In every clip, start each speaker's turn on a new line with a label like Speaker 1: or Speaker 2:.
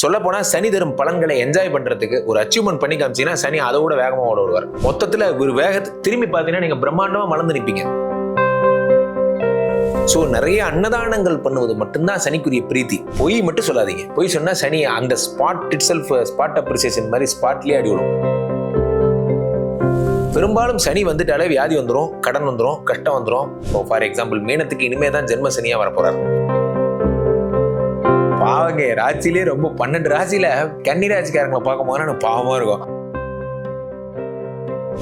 Speaker 1: சொல்ல போனா சனி தரும் பலன்களை என்ஜாய் பண்றதுக்கு ஒரு அச்சீவ்மெண்ட் பண்ணி காமிச்சீங்கன்னா சனி அதை விட வேகமாக ஓட விடுவார் மொத்தத்துல ஒரு வேகத்தை திரும்பி பார்த்தீங்கன்னா நீங்க பிரம்மாண்டமா மலர்ந்து நிற்பீங்க. ஸோ நிறைய அன்னதானங்கள் பண்ணுவது மட்டும்தான் சனிக்குரிய பிரீத்தி. பொய் மட்டும் சொல்லாதீங்க. பொய் சொன்னா சனி அந்த spot itself spot appreciation மாதிரி ஸ்பாட்லயே அடி விடும் பெரும்பாலும் சனி வந்துட்டாலே வியாதி வந்துடும் கடன் வந்துடும் கஷ்டம் வந்துடும் ஃபார் எக்ஸாம்பிள் மீனத்துக்கு இனிமே தான் ஜென்ம சனியாக வரப்போறாரு. பாவங்க ராசிலே ரொம்ப பன்னெண்டு ராசியில கன்னி ராசிக்காரங்களை பார்க்கும் போது எனக்கு பாவமா இருக்கும்.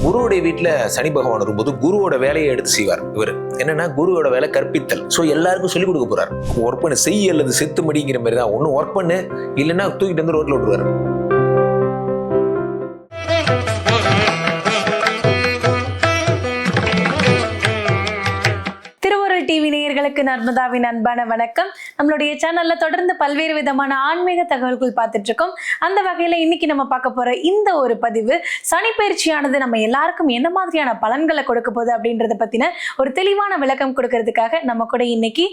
Speaker 1: குருவுடைய வீட்டில் சனி பகவான் வரும்போது குருவோட வேலையை எடுத்து செய்வார் இவர். என்னன்னா குருவோட வேலை கற்பித்தல். ஸோ எல்லாருக்கும் சொல்லிக் கொடுக்க போறார். ஒர்க் பண்ணு செய் அல்லது செத்து மடிங்கிற மாதிரி தான் ஒன்றும் ஒர்க் பண்ணு இல்லைன்னா தூக்கிட்டு வந்து ரோட்டில் விட்டுருவாரு.
Speaker 2: நேயர்களுக்கு நர்மதாவின் அன்பான வணக்கம். நம்மளுடைய சேனல்ல தொடர்ந்து பல்வேறு விதமான ஆன்மீக தகவல்கள் பார்த்துட்டு இருக்கோம். அந்த வகையில இன்னைக்கு நம்ம பார்க்க போற இந்த ஒரு பதிவு சனிப்பயிற்சியானது நம்ம எல்லாருக்கும் என்ன மாதிரியான பலன்களை கொடுக்க போகுது அப்படின்றத பத்தின ஒரு தெளிவான விளக்கம் கொடுக்கறதுக்காக நம்ம கூட இன்னைக்கு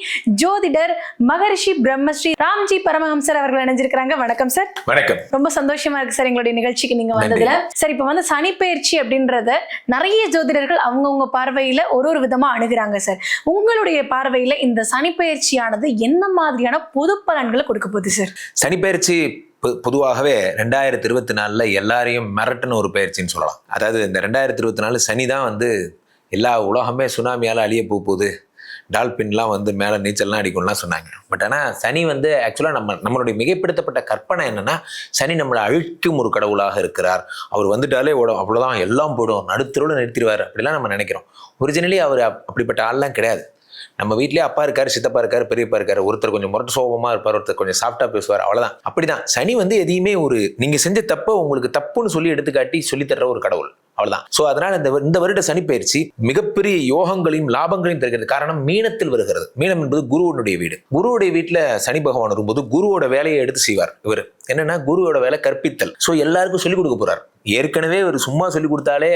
Speaker 2: ஜோதிடர் மகரிஷி பிரம்மஸ்ரீ ராம்ஜி பரமஹம்சர் அவர்கள் இணைஞ்சிருக்கிறாங்க. வணக்கம் சார்.
Speaker 1: வணக்கம்.
Speaker 2: ரொம்ப சந்தோஷமா இருக்கு சார் எங்களுடைய நிகழ்ச்சிக்கு நீங்க வந்ததுல. சார் இப்ப வந்து சனிப்பெயர்ச்சி அப்படின்றத நிறைய ஜோதிடர்கள் அவங்கவுங்க பார்வையில ஒரு ஒரு விதமா அணுகுறாங்க சார். உங்களுடைய பார்வையில இந்த சனிப்பெயர்ச்சியானது என்ன மாதிரியான பொது பலன்களை கொடுக்க போகுது சார்
Speaker 1: சனிப்பெயர்ச்சி பொ- பொதுவாகவே ரெண்டாயிரத்தி இருபத்தி நாலில் எல்லாரையும் மிரட்டுன ஒரு பயிற்சின்னு சொல்லலாம். அதாவது இந்த ரெண்டாயிரத்தி இருபத்தி நாலு சனி தான் வந்து எல்லா உலகமே சுனாமியால் அழிய போகுது. டால்பின்லாம் வந்து மேலே நீச்சல்லாம் அடிக்கும்லாம் சொன்னாங்க. பட் ஆனால் சனி வந்து ஆக்சுவலாக நம்ம நம்மளுடைய மிகைப்படுத்தப்பட்ட கற்பனை என்னென்னா சனி நம்மளை அழிக்கும் ஒரு கடவுளாக இருக்கிறார். அவர் வந்துட்டாலே ஓடும் அவ்வளோதான் எல்லாம் போடும் நடுத்தரோடு நிறுத்திடுவார் அப்படிலாம் நம்ம நினைக்கிறோம். ஒரிஜினலி அவர் அப்படிப்பட்ட ஆள்லாம் கிடையாது. நம்ம வீட்லயே அப்பா இருக்காரு சித்தப்பா இருக்காரு பெரியப்பா இருக்காரு. ஒருத்தர் கொஞ்சம் முரட்டு சோபமா இருப்பார் ஒருத்தர் கொஞ்சம் சாஃப்டா பேசுவார். அவ்வளவுதான். அப்படிதான். சனி வந்து எதையுமே ஒரு நீங்க செஞ்ச தப்ப உங்களுக்கு தப்புன்னு சொல்லி எடுத்துக்காட்டி சொல்லி தர்ற ஒரு கடவுள். அவ்வளவுதான். சோ அதனால இந்த இந்த வருட சனிப்பயிற்சி மிகப்பெரிய யோகங்களையும் லாபங்களையும் தருகிறது. காரணம் மீனத்தில் வருகிறது. மீனம் என்பது குருவனுடைய வீடு. குருவுடைய வீட்டுல சனி பகவான் வரும்போது குருவோட வேலையை எடுத்து செய்வார் இவர். என்னன்னா குருவோட வேலை கற்பித்தல். சோ எல்லாருக்கும் சொல்லிக் கொடுக்க போறார். ஏற்கனவே இவர் சும்மா சொல்லி கொடுத்தாலே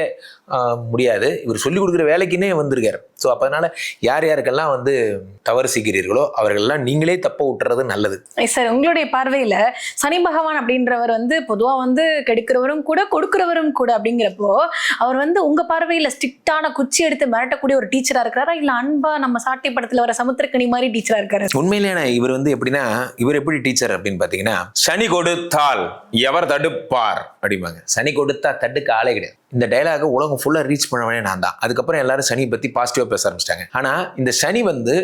Speaker 1: முடியாது. இவர் சொல்லி கொடுக்குற வேலைக்குன்னே வந்திருக்காரு. ஸோ அப்ப அதனால யார் யாருக்கெல்லாம் வந்து தவறு செய்கிறீர்களோ அவர்களெல்லாம் நீங்களே தப்ப விட்டுறது நல்லது.
Speaker 2: சார் உங்களுடைய பார்வையில சனி பகவான் அப்படின்றவர் வந்து பொதுவா வந்து கெடுக்கிறவரும் கூட கொடுக்கிறவரும் கூட அப்படிங்கிறப்போ அவர் வந்து உங்க பார்வையில ஸ்ட்ரிக்டான குச்சி எடுத்து மிரட்டக்கூடிய ஒரு டீச்சரா இருக்கிறாரா? இல்ல அன்பா நம்ம சாட்டை படத்துல வர சமுத்திரக்கனி மாதிரி டீச்சரா இருக்காரு
Speaker 1: உண்மையிலே நான் இவர் வந்து எப்படின்னா இவர் எப்படி டீச்சர் அப்படின்னு பாத்தீங்கன்னா சனி கொடுத்தால் எவர் தடுப்பார் அப்படிம்பாங்க. சனி கொடுத்தா தட்டுக்கு ஆளே கிடையாது. இந்த டைலாக உலகம் ஃபுல்லா ரீச் பண்ணவனே நான் தான். அதுக்கப்புறம் எல்லாரும் சனியை பத்தி பாசிட்டிவா பேச ஆரம்பிச்சிட்டாங்க. ஆனா இந்த சனி வந்து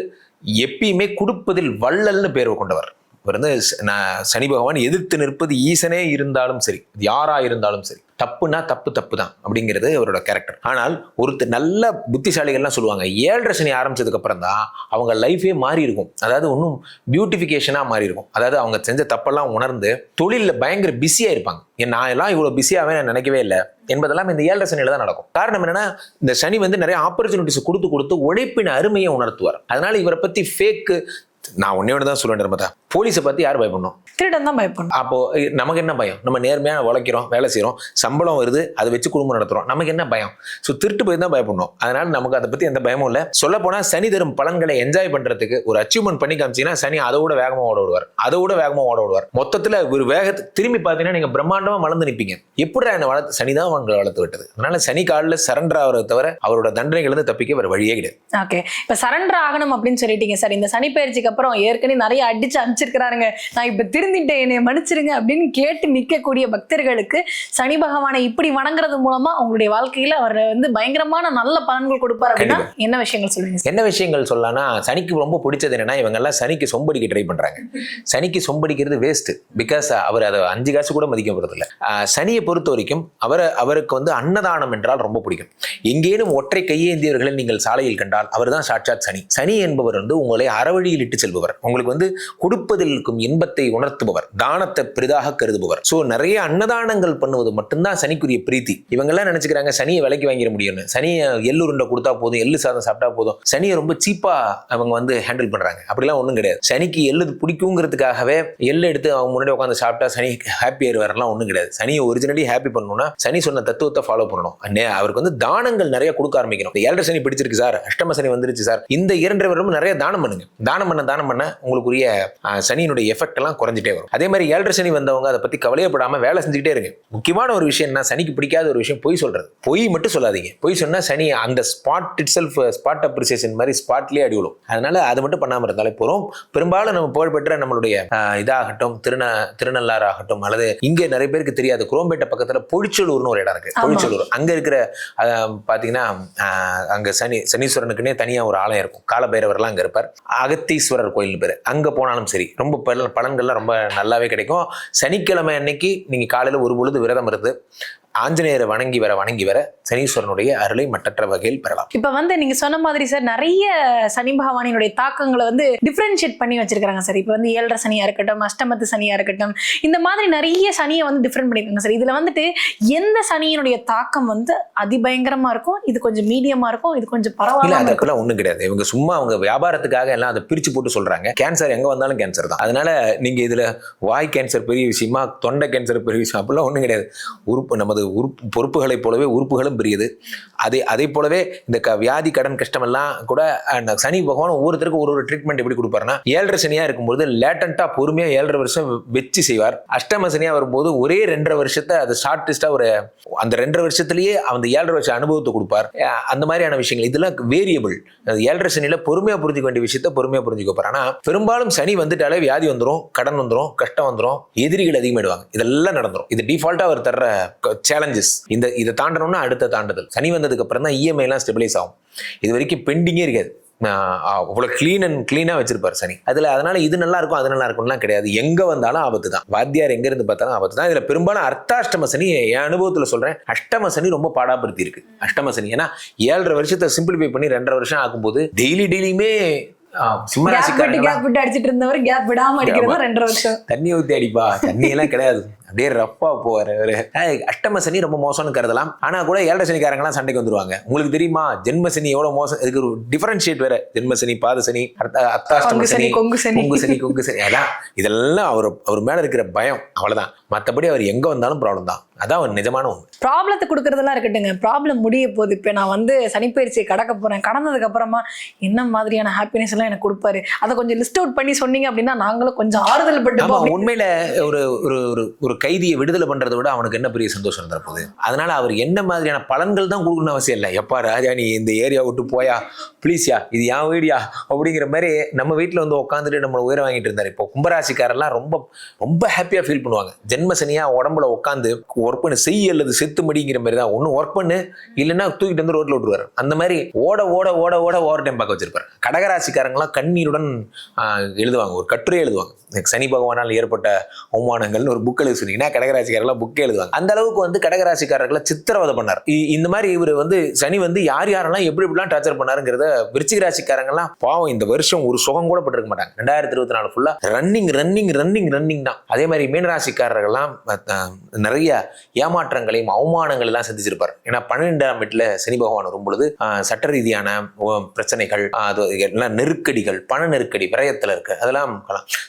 Speaker 1: எப்பயுமே கொடுப்பதில் வள்ளல்னு பேர் கொண்டவர். வந்து நான் சனி பகவான் எதிர்த்து நிற்பது ஈசனே இருந்தாலும் சரி யாரா இருந்தாலும் சரி தப்புனா தப்பு தப்பு தான் அப்படிங்கிறது அவரோட கேரக்டர் ஆனால் ஒருத்தர் நல்ல புத்திசாலிகள்லாம் சொல்லுவாங்க ஏழரை சனி ஆரம்பிச்சதுக்கு அப்புறம் தான் அவங்க லைஃபே மாறி இருக்கும். அதாவது இன்னும் பியூட்டிஃபிகேஷனாக மாறி இருக்கும். அதாவது அவங்க செஞ்ச தப்பெல்லாம் உணர்ந்து தொழிலில் பயங்கர பிஸியாக இருப்பாங்க. நான் எல்லாம் இவ்வளோ பிஸியாகவே நான் நினைக்கவே இல்லை. என்பதெல்லாம் இந்த ஏழரை சனியில தான் நடக்கும். காரணம் என்னன்னா இந்த சனி வந்து நிறைய ஆப்பர்ச்சுனிட்டிஸ் கொடுத்து கொடுத்து உழைப்பின் அருமையை உணர்த்துவார். அதனால இவரை பத்தி ஃபேக்கு நான் ஒன்னே ஒன்று தான் சொல்லுவேன் நர்மதா போலீஸை பத்தி யார் பயப்படணும்?
Speaker 2: திருடன் தான் பயப்படணும்.
Speaker 1: அப்போ நமக்கு என்ன பயம்? நம்ம நேர்மையா உழைக்கிறோம் வேலை செய்றோம் சம்பளம் வருது அதை வச்சு குடும்பம் நடத்துறோம். நமக்கு என்ன பயம்? ஸோ திருட்டு போய் தான் பயப்படணும். அதனால நமக்கு அதை பத்தி எந்த பயமும் இல்லை. சொல்ல போனா சனி தரும் பலன்களை என்ஜாய் பண்றதுக்கு ஒரு அச்சீவ்மெண்ட் பண்ணி காமிச்சீங்கன்னா சனி அதை விட வேகமா ஓட விடுவார். அதை விட வேகமா ஓட விடுவார். மொத்தத்துல ஒரு வேகத்தை திரும்பி பார்த்தீங்கன்னா நீங்க பிரம்மாண்டமா வளர்ந்து நிப்பீங்க. எப்படிடா என்ன வளர்த்து சனி தான் உங்களை வளர்த்து விட்டது? அதனால சனி காலில் சரண்டர் ஆகிறத தவிர அவரோட தண்டனைகள் இருந்து தப்பிக்க வேற வழியே கிடையாது.
Speaker 2: ஓகே இப்ப சரண்டர் ஆகணும் அப்படின்னு சொல்லிட்டீங்க சார் இந்த சனி பயிற்சிக்கு அப்புறம் ஏற்கனவே நிறைய அடிச்சு அனுப்பிச்சிருக்கிறாருங்க. நான் இப்ப திருந்திட்டேன் என்னை மன்னிச்சிருங்க அப்படின்னு கேட்டு நிக்கக்கூடிய பக்தர்களுக்கு சனி பகவானை இப்படி வணங்குறது மூலமா உங்களுடைய வாழ்க்கையில அவர் வந்து பயங்கரமான நல்ல பலன்கள் கொடுப்பார் அப்படின்னா என்ன விஷயங்கள் சொல்லுங்க சார்?
Speaker 1: என்ன விஷயங்கள் சொல்லலாம்னா சனிக்கு ரொம்ப பிடிச்சது என்னன்னா இவங்க எல்லாம் சனிக்கு சொம்படிக்க ட்ரை பண்றாங்க. சனிக்கு சொம்படிக்கிறது வேஸ்ட் பிகாஸ் அவர் அதை அஞ்சு காசு கூட மதிக்க போறதில்ல. ஆஹ் சனியை பொறுத்த வரைக்கும் அவரை அவருக்கு வந்து அன்னதானம் என்றால் ரொம்ப பிடிக்கும். எங்கேனும் ஒற்றை கையேந்தியவர்களை நீங்கள் சாலையில் கண்டால் அவர்தான் சாட்சாத் சனி. சனி என்பவர் வந்து உங்களை அறவழியில் இட்டு செல்பவர். உங்களுக்கு வந்து கொடுப்பதில் இருக்கும் இன்பத்தை உணர்த்துபவர். தானத்தை பெரிதாக கருதுபவர். சோ நிறைய அன்னதானங்கள் பண்ணுவது மட்டும்தான் சனிக்குரிய பிரீத்தி. இவங்க எல்லாம் நினைச்சுக்கிறாங்க சனியை விலைக்கு வாங்கிட முடியும்னு. சனியை எள்ளுருண்டை கொடுத்தா போதும் எள்ளு சாதம் சாப்பிட்டா போதும். சனியை ரொம்ப சீப்பா அவங்க வந்து ஹேண்டில் பண்றாங்க. அப்படிலாம் ஒண்ணும் கிடையாது. சனிக்கு எள்ளு பிடிக்குங்கிறதுக்காகவே எள்ளு எடுத்து அவங்க முன்னாடி உட்காந்து சாப்பிட்டா சனி ஹாப்பி வரலாம் ஒண்ணும் கிடையாது. சனியை ஒரிஜினலி ஹாப்பி பண்ணணும்னா சனி சொன்ன தத்துவத்தை ஃபாலோ பண்ணணும். அவருக்கு வந்து தானங்கள் நிறைய கொடுக்க ஆரம்பிக்கணும். ஏழரை சனி பிடிச்சிருக்கு சார். அஷ்டம சனி வந்துருச்சு சார். இந்த இரண்டு வருடம் நிறைய தானம் பண்ணுங்க. தானம் பண்ண தானம் பண்ண உங்களுக்குரிய சனியினுடைய எஃபெக்ட் எல்லாம் குறைஞ்சிட்டே வரும். அதே மாதிரி ஏழரை சனி வந்தவங்க அதை பத்தி கவலையப்படாம வேலை செஞ்சுக்கிட்டே இருங்க. முக்கியமான ஒரு விஷயம் என்ன? சனிக்கு பிடிக்காத ஒரு விஷயம் பொய் சொல்றது. பொய் மட்டும் சொல்லாதீங்க. பொய் சொன்னா சனி அந்த spot itself spot appreciation மாதிரி ஸ்பாட்லயே அடி விழும். அதனால அது மட்டும் பண்ணாம இருந்தாலே போறோம் பெரும்பாலும் நம்ம புகழ்பெற்ற நம்மளுடைய இதாகட்டும் திருந திருநள்ளாறு ஆகட்டும் அல்லது இங்கே நிறைய பேருக்கு தெரியாது குரோம்பேட்டை பக்கத்துல பொழிச்சலூர்னு ஒரு இடம் இருக்கு. பொழிச்சலூர். அங்க இருக்கிற பாத்தீங்கன்னா அங்க சனி சனீஸ்வரனுக்குன்னே தனியா ஒரு ஆலயம் இருக்கும். காலபைரவர்லாம் அங்க இருப்பார். அகத்தீஸ்வரர் கோயில் பேர். அங்கே போனாலும் சரி. ரொம்ப பல பலன்கள்லாம் ரொம்ப நல்லாவே கிடைக்கும். சனிக்கிழமை அன்னைக்கு நீங்க காலையில் ஒரு பொழுது விரதம் இருந்து ஆஞ்சநேயரை வணங்கி வர வணங்கி வர சனீஸ்வரனுடைய அருளை மற்றற்ற வகையில் பெறலாம்.
Speaker 2: இப்ப வந்து நீங்க சொன்ன மாதிரி சார் நிறைய சனி பகவானினுடைய தாக்கங்களை வந்து டிஃபரன்ஷியேட் பண்ணி வச்சிருக்காங்க சார். இப்ப வந்து ஏழரை சனியா இருக்கட்டும் அஷ்டமத்து சனியா இருக்கட்டும் இந்த மாதிரி நிறைய சனியை வந்து டிஃபரெண்ட் பண்ணிருக்காங்க சார். இதுல வந்துட்டு எந்த சனியினுடைய தாக்கம் வந்து அதிபயங்கரமா இருக்கும் இது கொஞ்சம் மீடியமா இருக்கும் இது கொஞ்சம் பரவாயில்ல
Speaker 1: அதுக்கெல்லாம் ஒண்ணும் கிடையாது. இவங்க சும்மா அவங்க வியாபாரத்துக்காக எல்லாம் அதை பிரிச்சு போட்டு சொல்றாங்க. கேன்சர் எங்க வந்தாலும் கேன்சர் தான். அதனால நீங்க இதுல வாய் கேன்சர் பெரிய விஷயமா தொண்டை கேன்சர் பெரிய விஷயம் அப்படிலாம் ஒண்ணும் கிடையாது. உறுப்பு நமது உறுப்பு பொறுப்புகளைப் போலவே உறுப்புகளும் பெரியது. அதே அதே போலவே இந்த க- வியாதி கடன் கஷ்டம் எல்லாம் கூட அந்த சனி பகவான் ஒவ்வொருத்தருக்கும் ஒரு ஒரு ட்ரீட்மெண்ட் எப்படி கொடுப்பாருன்னா ஏழரை சனியா இருக்கும்போது லேட்டண்ட்டாக பொறுமையா ஏழரை வருஷம் வெச்சு செய்வார். அஷ்டம சனியா வரும்போது ஒரே ரெண்டரை வருஷத்தை அது ஷார்டஸ்டா ஒரு அந்த ரெண்டரை வருஷத்துலயே அந்த ஏழரை வருஷம் அனுபவத்தை கொடுப்பார். அந்த மாதிரியான விஷயங்கள் இதெல்லாம் வேரியபிள் ஏழரை சனியில பொறுமையாக புரிஞ்சுக்க வேண்டிய விஷயத்த பொறுமையாக புரிஞ்சுக்க போகிறார் ஆனா பெரும்பாலும் சனி வந்துட்டாலே வியாதி வந்துடும் கடன் வந்துடும் கஷ்டம் வந்துடும் எதிரிகள் அதிகமாயிடுவாங்க. இதெல்லாம் நடந்துடும் இது டிஃபால்ட்டாக அவர் தர்ற சேலஞ்சஸ் இந்த இதை தாண்டணும்னா அடுத்த தாண்டுதல். சனி வந்ததுக்கு அப்புறம் தான் இஎம்ஐ எல்லாம் ஸ்டெபிலைஸ் ஆகும். இது வரைக்கும் பெண்டிங்கே இருக்காது. அவ்வளோ க்ளீன் அண்ட் க்ளீனாக வச்சிருப்பார் சனி. அதில் அதனால இது நல்லா இருக்கும் அது நல்லா இருக்கும்லாம் கிடையாது. எங்கே வந்தாலும் ஆபத்து தான். வாத்தியார் எங்க இருந்து பார்த்தாலும் ஆபத்து தான். இதில் பெரும்பாலும் அர்த்தாஷ்டம சனி என் அனுபவத்தில் சொல்கிறேன் அஷ்டம சனி ரொம்ப பாடாப்படுத்தி இருக்கு அஷ்டம சனி. ஏன்னா ஏழரை வருஷத்தை சிம்பிளிஃபை பண்ணி ரெண்டரை வருஷம் ஆகும்போது டெய்லி டெய்லியுமே சிம்மராசிக்காரங்க
Speaker 2: கேப் விட்டு அடிச்சிட்டு இருந்தவர் கேப் விடாம அடிக்கிறது ரெண்டரை வருஷம்.
Speaker 1: தண்ணி ஊத்தி அடிப்பா. தண்ணி எல்லாம் கிடையாது. அப்படியே ரப்பா போவாரு அவரு. அஷ்டம சனி ரொம்ப மோசம்னு கருதலாம். ஆனா கூட ஏழரை சனிக்காரங்களாம் சண்டைக்கு வந்துருவாங்க. உங்களுக்கு தெரியுமா? ஜென்ம சனி எவ்வளவு மோசம்? இதுக்கு ஒரு டிஃபரன்ஷியேட் வேற. ஜென்ம சனி பாத சனி
Speaker 2: கொங்கு சனி, கொங்கு சனி.
Speaker 1: கொங்கு சனி கொங்கு சனி. அதான் இதெல்லாம் அவர் அவர் மேல இருக்கிற பயம். அவ்வளவுதான். மத்தபடி அவர் எங்க வந்தாலும் ப்ராப்ளம் தான். அதான் ஒரு நிஜமான உண்மை.
Speaker 2: ப்ராப்ளத்தை கொடுக்கறதெல்லாம் இருக்கட்டுங்க ப்ராப்ளம் முடிய போகுது இப்போ நான் வந்து சனிப்பயிற்சியை கடக்க போறேன். கடந்ததுக்கு அப்புறமா என்ன மாதிரியான ஹாப்பினஸ் எல்லாம் எனக்கு கொடுப்பாரு? அதை கொஞ்சம் லிஸ்ட் அவுட் பண்ணி சொன்னீங்க அப்படின்னா நாங்களும் கொஞ்சம் ஆறுதல் பட்டு
Speaker 1: உண்மையில ஒரு ஒரு ஒரு கைதியை விடுதலை பண்ணுறதை விட அவனுக்கு என்ன பெரிய சந்தோஷம் தரப்போகுது அதனால் அவர் என்ன மாதிரியான பலன்கள் தான் கொடுக்கணும்னு அவசியம் இல்லை. எப்பா ராஜா நீ இந்த ஏரியா விட்டு போயா? ப்ளீஸ்யா இது என் வீடியா? அப்படிங்கிற மாதிரி நம்ம வீட்டில் வந்து உட்காந்துட்டு நம்மளை உயிரை வாங்கிட்டு இருந்தார். இப்போ கும்பராசிக்காரெல்லாம் ரொம்ப ரொம்ப ஹாப்பியாக ஃபீல் பண்ணுவாங்க. ஜென்மசனியாக உடம்புல உட்காந்து ஒர்க் பண்ணு செய் அல்லது செத்து மடிங்கிற மாதிரி தான். ஒன்றும் ஒர்க் பண்ணு இல்லைன்னா தூக்கிட்டு வந்து ரோட்டில் விட்டுருவார். அந்த மாதிரி ஓட ஓட ஓட ஓட ஓவர் டைம் பார்க்க வச்சிருப்பார். கடகராசிக்காரங்களாம் கண்ணீருடன் எழுதுவாங்க. ஒரு கட்டுரை எழுதுவாங்க. எனக்கு சனி பகவானால் ஏற்பட்ட அவமானங்கள்னு ஒரு புக் எழுதி சொன்னீங்கன்னா கடகராசிக்காரர்களாம் புக்கே எழுதுவாங்க. அந்த அளவுக்கு வந்து கடகராசிக்காரர்களை சித்திரவதை பண்ணார். இந்த மாதிரி இவர் வந்து சனி வந்து யார் யாரெல்லாம் எப்படி எப்படிலாம் டார்ச்சர் பண்ணாருங்கிறத விருச்சிக ராசிக்காரங்கெல்லாம் பாவம் இந்த வருஷம் ஒரு சுகம் கூட பட்டிருக்க மாட்டாங்க. ரெண்டாயிரத்தி இருபத்தி நாலு ஃபுல்லா ரன்னிங் ரன்னிங் ரன்னிங் ரன்னிங் தான். அதே மாதிரி மீனராசிக்காரர்கள்லாம் நிறைய ஏமாற்றங்களையும் அவமானங்கள் எல்லாம் சந்திச்சிருப்பார். ஏன்னா பன்னிரெண்டாம் வீட்டுல சனி பகவான் வரும்பொழுது சட்ட ரீதியான பிரச்சனைகள் அது எல்லாம் நெருக்கடிகள் பண நெருக்கடி விரயத்தில் இருக்கு. அதெல்லாம்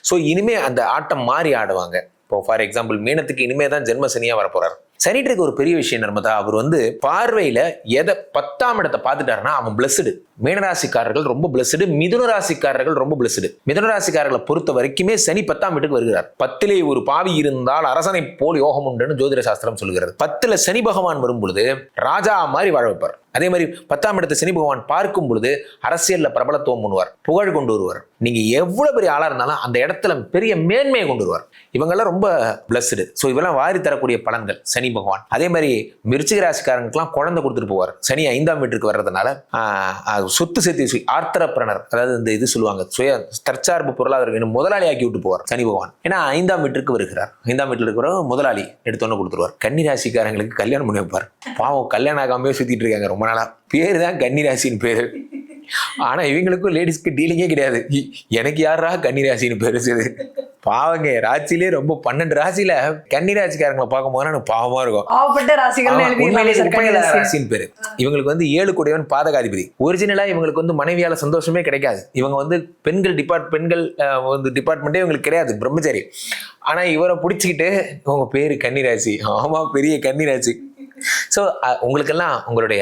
Speaker 1: ஸோ இனிமே அந்த ஆட்டம் மாறி ஆடுவாங்க. இப்போ ஃபார் எக்ஸாம்பிள் மீனத்துக்கு இனிமே தான் ஜென்ம சனியா வரப்போறார். சனிட்டுக்கு ஒரு பெரிய விஷயம் நர்மதா அவர் வந்து பார்வையில எதை பத்தாம் இடத்தை பார்த்துட்டாருன்னா அவன் பிளஸ்டு மீனராசிக்காரர்கள் ரொம்ப பிளஸ்டு மிதுன ராசிக்காரர்கள் ரொம்ப பிளஸ்டு மிதுன ராசிக்காரர்களை பொறுத்த வரைக்குமே சனி பத்தாம் வீட்டுக்கு வருகிறார். பத்திலே ஒரு பாவி இருந்தால் அரசனை போல் யோகம் உண்டுன்னு ஜோதிட சாஸ்திரம் சொல்கிறது. பத்துல சனி பகவான் வரும் பொழுது ராஜா மாதிரி வாழ வைப்பார். அதே மாதிரி பத்தாம் இடத்தை சனி பகவான் பார்க்கும் பொழுது அரசியல்ல பிரபலத்துவம் பண்ணுவார் புகழ் கொண்டு வருவார். நீங்க எவ்வளவு பெரிய ஆளா இருந்தாலும் அந்த இடத்துல பெரிய மேன்மையை கொண்டு வருவார். இவங்கெல்லாம் ரொம்ப பிளஸ்டு ஸோ இவெல்லாம் வாரி தரக்கூடிய பலன்கள் சனி பகவான். அதே மாதிரி மிருச்சிக ராசிக்காரங்களுக்குலாம் குழந்தை கொடுத்துட்டு போவார். சனி ஐந்தாம் வீட்டுக்கு வர்றதுனால ஆஹ், அது சொத்து சேர்த்து ஆர்த்தரப்பிரணர் அதாவது இந்த இது சொல்லுவாங்க சுய தற்சார்பு பொருளாதார வேணும் முதலாளி ஆக்கி விட்டு போவார் சனி பகவான். ஏன்னா ஐந்தாம் வீட்டுக்கு வருகிறார். ஐந்தாம் வீட்டில் இருக்கிற முதலாளி எடுத்தோன்னு கொடுத்துருவார். கன்னி ராசிக்காரங்களுக்கு கல்யாணம் பண்ணி வைப்பார். பாவம் கல்யாணம் ஆகாமே சுத்திட்டு இருக்காங்க ரொம்ப நாளா. பேர் தான் கன்னி ராசின்னு பேரு. ஆனா இவங்களுக்கும் லேடிஸ்க்கு டீலிங்கே கிடையாது. எனக்கு யாரா கன்னி ராசின்னு பேரு சரி பாவங்க ராசிலே ரொம்ப பன்னெண்டு ராசியில கன்னி ராசிக்காரங்களை பார்க்கும் போது எனக்கு பாவமா இருக்கும். ராசின்னு பேரு. இவங்களுக்கு வந்து ஏழு கூடையவன் பாதகாதிபதி. ஒரிஜினலா இவங்களுக்கு வந்து மனைவியால சந்தோஷமே கிடைக்காது. இவங்க வந்து பெண்கள் டிபார்ட் பெண்கள் வந்து டிபார்ட்மெண்ட்டே இவங்களுக்கு கிடையாது. பிரம்மச்சாரி. ஆனா இவரை பிடிச்சிக்கிட்டு இவங்க பேரு கன்னிராசி ஆமா பெரிய கன்னிராசி ஸோ உங்களுக்கெல்லாம் உங்களுடைய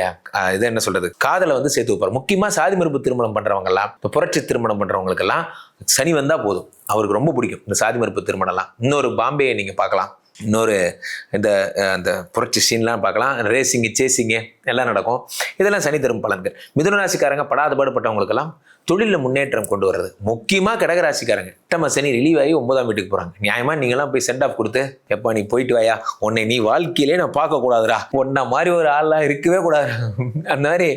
Speaker 1: இது என்ன சொல்றது? காதலை வந்து சேர்த்து வைப்பார். முக்கியமாக சாதி மறுப்பு திருமணம் பண்றவங்கலாம் இப்போ புரட்சி திருமணம் பண்றவங்களுக்கெல்லாம் சனி வந்தால் போதும். அவருக்கு ரொம்ப பிடிக்கும். இந்த சாதி மறுப்பு திருமணம்லாம். இன்னொரு பாம்பேயை நீங்கள் பார்க்கலாம். இன்னொரு இந்த அந்த புரட்சி சீன்லாம் பார்க்கலாம். ரேசிங்கு சேசிங்கு எல்லாம் நடக்கும். இதெல்லாம் சனி தரும் பலன்கள். மிதுனராசிக்காரங்க படாத பாடுபட்டவங்களுக்கெல்லாம் தொழிலில் முன்னேற்றம் கொண்டு வர்றது. முக்கியமாக கடகராசிக்காரங்க எட்டம சனி ரிலீவ் ஆகி ஒன்பதாம் வீட்டுக்கு போகிறாங்க நியாயமாக நீங்களாம் போய் சென்ட் ஆஃப் கொடுத்து எப்பா நீ போயிட்டு வாயா? உன்னை நீ வாழ்க்கையிலே நான் பார்க்கக்கூடாதுடா. உன்ன மாதிரி ஒரு ஆள்லாம் இருக்கவே கூடாது. அந்த மாதிரி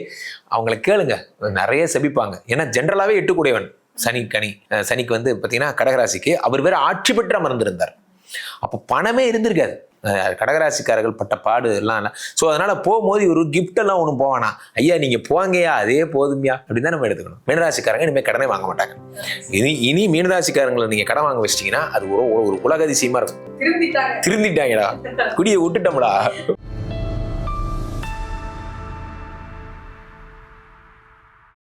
Speaker 1: அவங்கள கேளுங்க. நிறைய செபிப்பாங்க. ஏன்னா ஜென்ரலாகவே எட்டுக்கூடியவன். சனி கனி சனிக்கு வந்து பார்த்தீங்கன்னா கடகராசிக்கு அவர் வேற ஆட்சி பெற்று அமர்ந்திருந்தார். அப்போ பணமே இருந்திருக்காது. கடகராசிக்காரர்கள் பட்ட பாடு எல்லாம் இல்லை. ஸோ அதனால போகும்போது ஒரு gift எல்லாம் ஒன்றும் போவானா ஐயா நீங்க போங்கயா அதே போதுமையா அப்படின்னு தான் நம்ம எடுத்துக்கணும். மீனராசிக்காரங்க இனிமேல் கடனே வாங்க மாட்டாங்க. இனி இனி மீனராசிக்காரங்களை நீங்க கடன் வாங்க வச்சிட்டீங்கன்னா அது ஒரு ஒரு உலக அதிசயமா இருக்கும். திருந்திட்டாங்கடா. குடியை விட்டுட்டோம்டா.